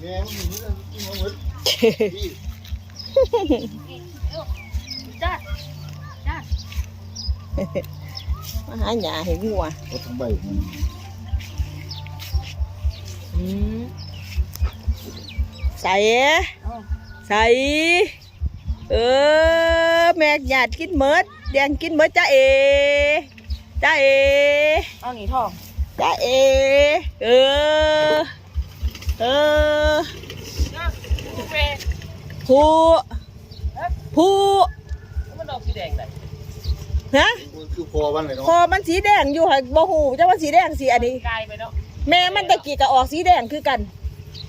แม่มันมีเรื่องกินมาหมดพี่จ้าจ้ามาหาหญ้าให้งัว เอาทั้งใบมันอืมใส่เอาใส่เออแม่หยาดกินเมิดแดงกินเมิดจ้าเอจ้าเอเอาหนีทองจ้าเอเออเออนะเฟผู้ผู้มันดอกสีแดงเลยฮะมันคือพอวันเลยเนาะพอมันสีแดงอยู่ค่ะบ่หูจ้าว่าสีแดงสีอันนี้กลายไปเนาะแม่มันตะกี้ก็ออกสีแดงคือกัน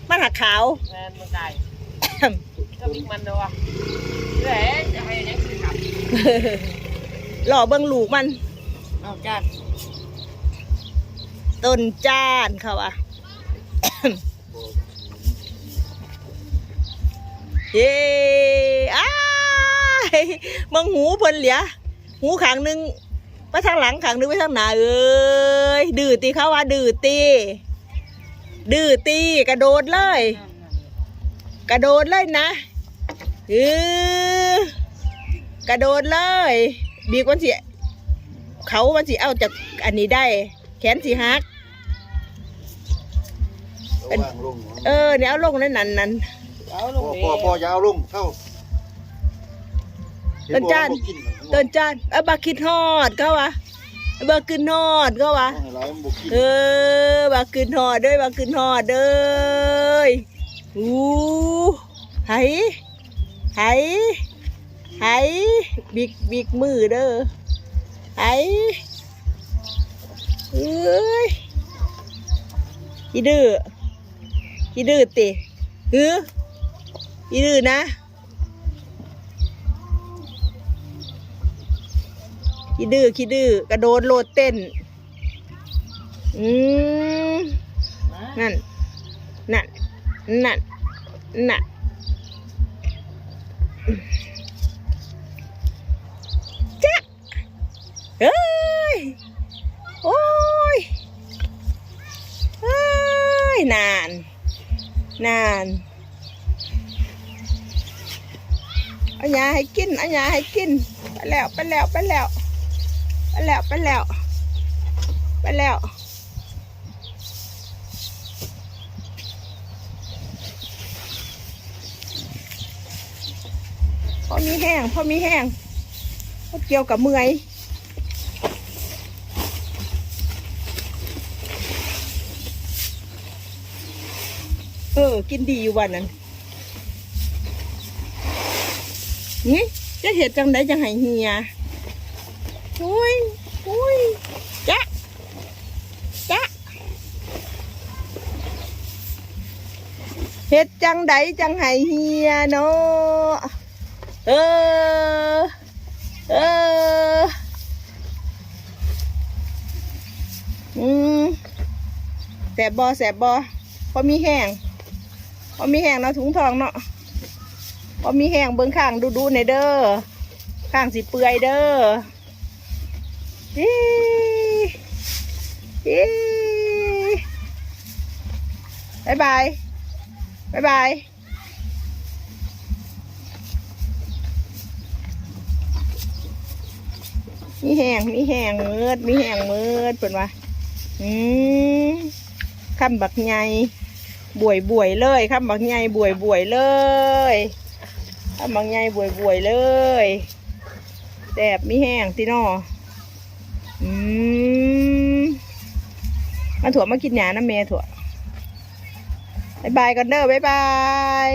มันหักขาวแมนมันกลายก็มีมันเนาะแหละจะให้ยังคือขับหล่อเบิ่งลูกมันเอาจ้าต้นจ้านเขาอะ เย้อ้ายมึงหูเพิ่นเหลียหูขางหนึงไปทางหลังขางหนึงไปทางหน้าเอ้ยดื้อตีเขาว่าดื้อตีดื้อตีกระโดดเลย กระโดดเลยนะเออกระโดดเลย บีกวันสิเขามันสิเอาจากอันนี้ได้ แขนสิหักเอาวางลงเออเนี่ยเอาลงนั่นนั่นนั่น เอาลพงอนี่พอพอยาวลงเข้าต้นจานต้นจานเอาบาคิดฮอดเขาวะเอาบากินฮอดเขาวะให้หลายมันบ่กินเออบากินฮอดเด้ยบากินฮอดเด้ยอู้ไหไหไหบิกบิกมือเด้อไหเอ้ยขี้ดื้อขี้ดื้อติฮือ ขี้ดื้อนะขี้ดื้อขี้ดื้อกระโดดโลดเต้น อืมนั่น นั่น นั่น นั่น จ๊ะ เอ้ย โอ้ยเอ้ย นาน นาน อายาให้กินเอายาให้กิน ไปแล้วไปแล้วไปแล้วไปแล้วไปแล้วไปแล้วพอมีแห้งพอมีแห้งพอเกี่ยวกับเมื่อยเออ กินดีอยู่วันนั้น นี่จะเห็ดจังไดจังไห้เฮียอุ้ยอุ้ยจ๊ะจ๊ะเฮ็ดจังใดจังให้เฮียเนาะเออเอออืมแสบบอแสบบอพอมีแห้งพอมีแห้งเนาะถุงทองเนาะ พอมีแห้งเบิ้งข้างดูดูในเด้อข้างสิเปื่อยเด้ออีอีบายบายบายบายมีแห้งมีแห้งมืดมีแห้งมืดเป็นว่าอืมคำบักใหญ่บวยบวยเลยคำบักใหญ่บวยบวยเลย ทำบางไงบวยบวยเลยแดบมีแห้งที่นออืมมาถั่วมากินหยาน้ำเมถั่วบายบายกันเด้อบายบาย